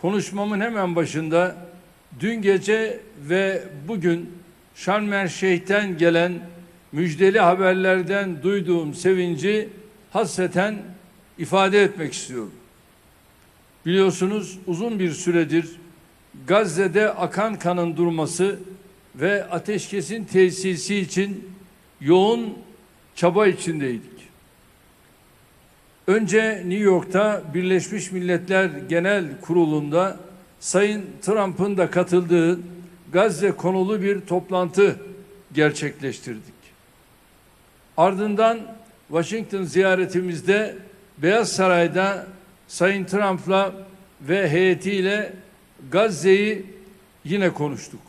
konuşmamın hemen başında dün gece ve bugün Şarm El Şeyh'ten gelen müjdeli haberlerden duyduğum sevinci hasreten ifade etmek istiyorum. Biliyorsunuz uzun bir süredir Gazze'de akan kanın durması ve ateşkesin tesisi için yoğun çaba içindeydik. Önce New York'ta Birleşmiş Milletler Genel Kurulu'nda Sayın Trump'ın da katıldığı Gazze konulu bir toplantı gerçekleştirdik. Ardından Washington ziyaretimizde Beyaz Saray'da Sayın Trump'la ve heyetiyle Gazze'yi yine konuştuk.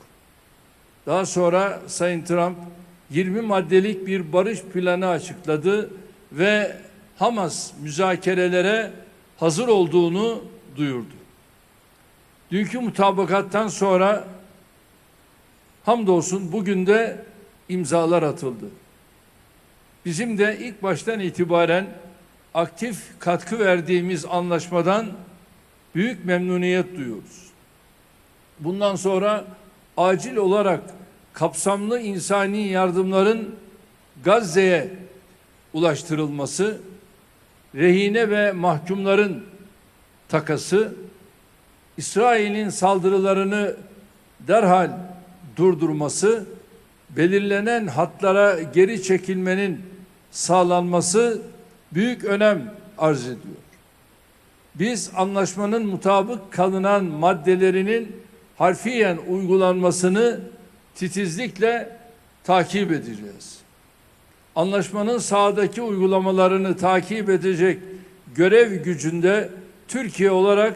Daha sonra Sayın Trump 20 maddelik bir barış planı açıkladı ve Hamas müzakerelere hazır olduğunu duyurdu. Dünkü mutabakattan sonra hamdolsun bugün de imzalar atıldı. Bizim de ilk baştan itibaren aktif katkı verdiğimiz anlaşmadan büyük memnuniyet duyuyoruz. Bundan sonra acil olarak kapsamlı insani yardımların Gazze'ye ulaştırılması, rehine ve mahkumların takası, İsrail'in saldırılarını derhal durdurması, belirlenen hatlara geri çekilmenin sağlanması büyük önem arz ediyor. Biz anlaşmanın mutabık kalınan maddelerinin harfiyen uygulanmasını titizlikle takip edeceğiz. Anlaşmanın sahadaki uygulamalarını takip edecek görev gücünde Türkiye olarak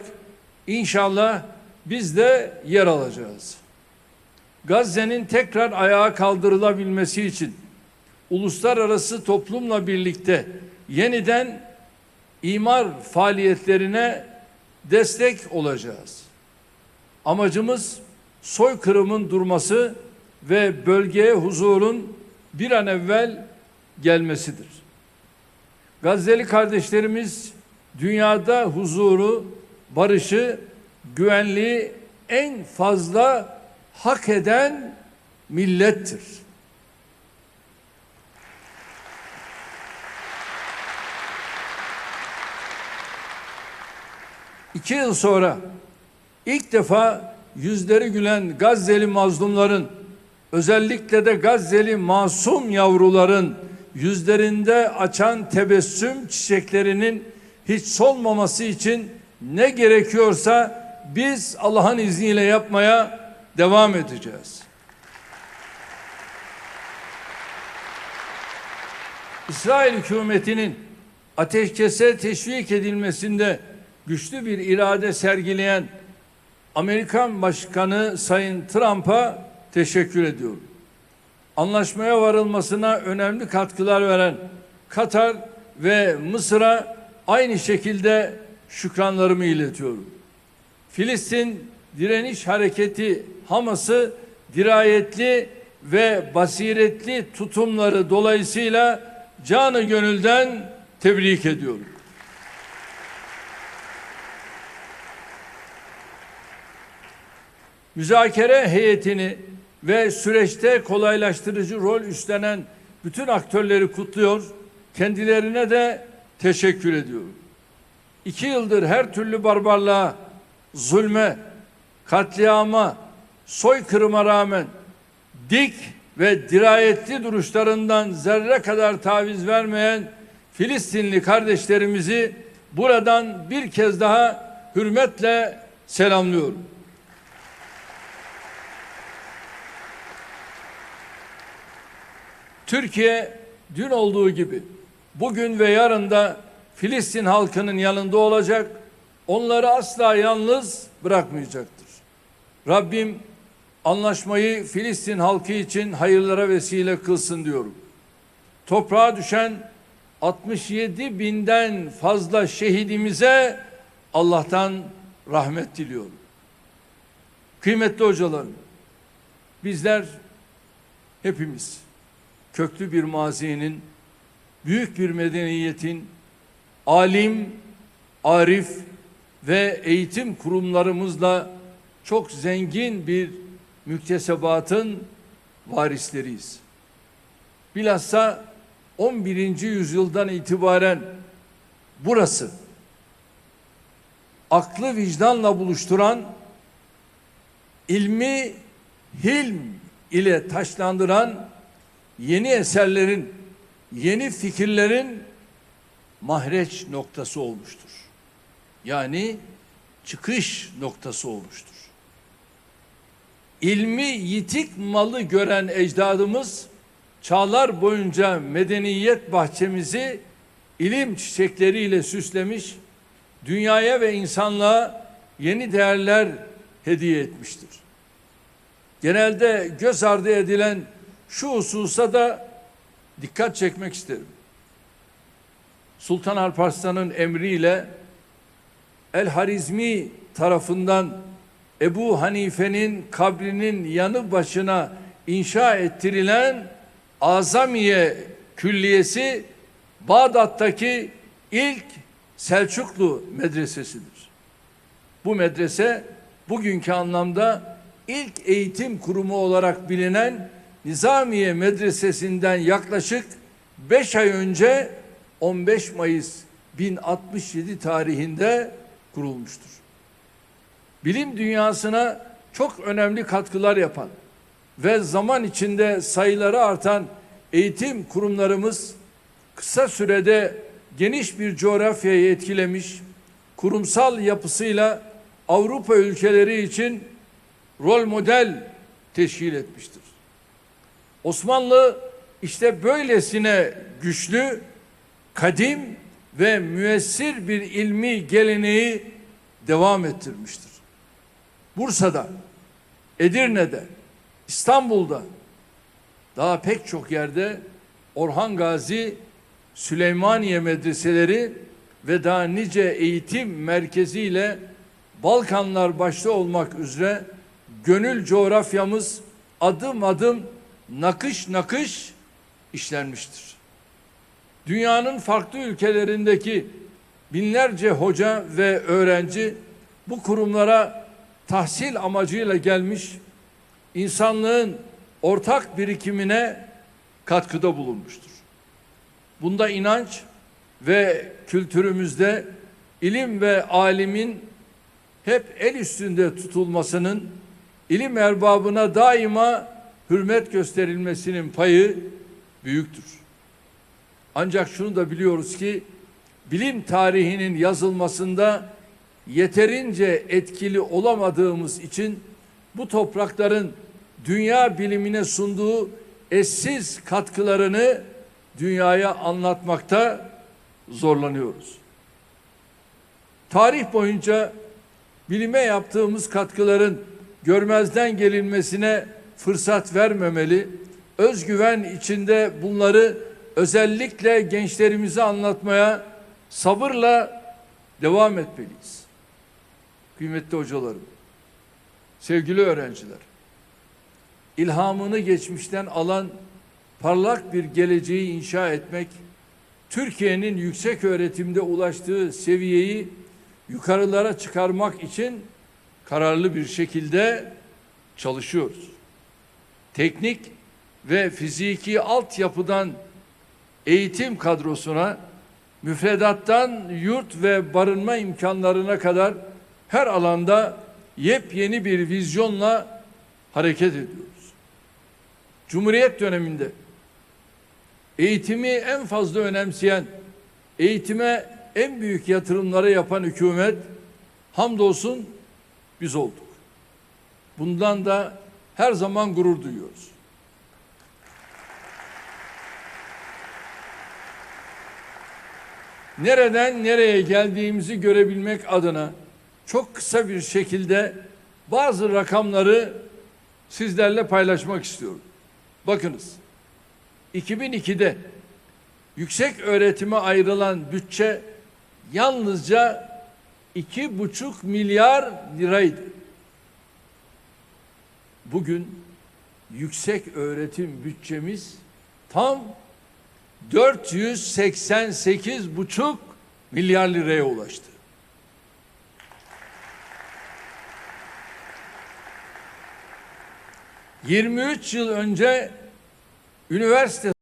inşallah biz de yer alacağız. Gazze'nin tekrar ayağa kaldırılabilmesi için uluslararası toplumla birlikte yeniden imar faaliyetlerine destek olacağız. Amacımız soykırımın durması ve bölgeye huzurun bir an evvel gelmesidir. Gazze'li kardeşlerimiz dünyada huzuru, barışı, güvenliği en fazla hak eden millettir. İki yıl sonra ilk defa yüzleri gülen Gazze'li mazlumların özellikle de Gazze'li masum yavruların yüzlerinde açan tebessüm çiçeklerinin hiç solmaması için ne gerekiyorsa biz Allah'ın izniyle yapmaya devam edeceğiz. İsrail hükümetinin ateşkese teşvik edilmesinde güçlü bir irade sergileyen Amerikan Başkanı Sayın Trump'a teşekkür ediyorum. Anlaşmaya varılmasına önemli katkılar veren Katar ve Mısır'a aynı şekilde şükranlarımı iletiyorum. Filistin direniş hareketi Hamas'ı dirayetli ve basiretli tutumları dolayısıyla canı gönülden tebrik ediyorum. Müzakere heyetini ve süreçte kolaylaştırıcı rol üstlenen bütün aktörleri kutluyor, kendilerine de teşekkür ediyorum. İki yıldır her türlü barbarlığa, zulme, katliama, soykırıma rağmen dik ve dirayetli duruşlarından zerre kadar taviz vermeyen Filistinli kardeşlerimizi buradan bir kez daha hürmetle selamlıyorum. Türkiye dün olduğu gibi bugün ve yarın da Filistin halkının yanında olacak. Onları asla yalnız bırakmayacaktır. Rabbim anlaşmayı Filistin halkı için hayırlara vesile kılsın diyorum. Toprağa düşen 67 binden fazla şehidimize Allah'tan rahmet diliyorum. Kıymetli hocalarım, bizler hepimiz köklü bir mazinin, büyük bir medeniyetin, alim, arif ve eğitim kurumlarımızla çok zengin bir müktesebatın varisleriyiz. Bilhassa 11. yüzyıldan itibaren burası aklı vicdanla buluşturan ilmi hilm ile taşlandıran yeni eserlerin, yeni fikirlerin mahreç noktası olmuştur. Yani çıkış noktası olmuştur. İlmi yitik malı gören ecdadımız çağlar boyunca medeniyet bahçemizi ilim çiçekleriyle süslemiş, dünyaya ve insanlığa yeni değerler hediye etmiştir. Genelde göz ardı edilen şu hususa da dikkat çekmek isterim. Sultan Alparslan'ın emriyle El Harizmi tarafından Ebu Hanife'nin kabrinin yanı başına inşa ettirilen Azamiye Külliyesi Bağdat'taki ilk Selçuklu medresesidir. Bu medrese bugünkü anlamda ilk eğitim kurumu olarak bilinen Nizamiye Medresesi'nden yaklaşık 5 ay önce 15 Mayıs 1067 tarihinde kurulmuştur. Bilim dünyasına çok önemli katkılar yapan ve zaman içinde sayıları artan eğitim kurumlarımız kısa sürede geniş bir coğrafyayı etkilemiş, kurumsal yapısıyla Avrupa ülkeleri için rol model teşkil etmiştir. Osmanlı işte böylesine güçlü, kadim ve müessir bir ilmi geleneği devam ettirmiştir. Bursa'da, Edirne'de, İstanbul'da, daha pek çok yerde Orhan Gazi, Süleymaniye medreseleri ve daha nice eğitim merkeziyle Balkanlar başta olmak üzere gönül coğrafyamız adım adım nakış nakış işlenmiştir. Dünyanın farklı ülkelerindeki binlerce hoca ve öğrenci bu kurumlara tahsil amacıyla gelmiş, insanlığın ortak birikimine katkıda bulunmuştur. Bunda inanç ve kültürümüzde ilim ve alimin hep el üstünde tutulmasının ilim erbabına daima hürmet gösterilmesinin payı büyüktür. Ancak şunu da biliyoruz ki bilim tarihinin yazılmasında yeterince etkili olamadığımız için bu toprakların dünya bilimine sunduğu eşsiz katkılarını dünyaya anlatmakta zorlanıyoruz. Tarih boyunca bilime yaptığımız katkıların görmezden gelinmesine fırsat vermemeli, özgüven içinde bunları özellikle gençlerimize anlatmaya sabırla devam etmeliyiz. Kıymetli hocalarım, sevgili öğrenciler, ilhamını geçmişten alan parlak bir geleceği inşa etmek, Türkiye'nin yüksek öğretimde ulaştığı seviyeyi yukarılara çıkarmak için kararlı bir şekilde çalışıyoruz. Teknik ve fiziki altyapıdan eğitim kadrosuna, müfredattan yurt ve barınma imkanlarına kadar her alanda yepyeni bir vizyonla hareket ediyoruz. Cumhuriyet döneminde eğitimi en fazla önemseyen, eğitime en büyük yatırımları yapan hükümet hamdolsun biz olduk. Bundan da her zaman gurur duyuyoruz. Nereden nereye geldiğimizi görebilmek adına çok kısa bir şekilde bazı rakamları sizlerle paylaşmak istiyorum. Bakınız. 2002'de yüksek öğretime ayrılan bütçe yalnızca iki buçuk milyar liraydı bugün yüksek öğretim bütçemiz tam 488,5 milyar liraya ulaştı. ...23 yıl önce üniversite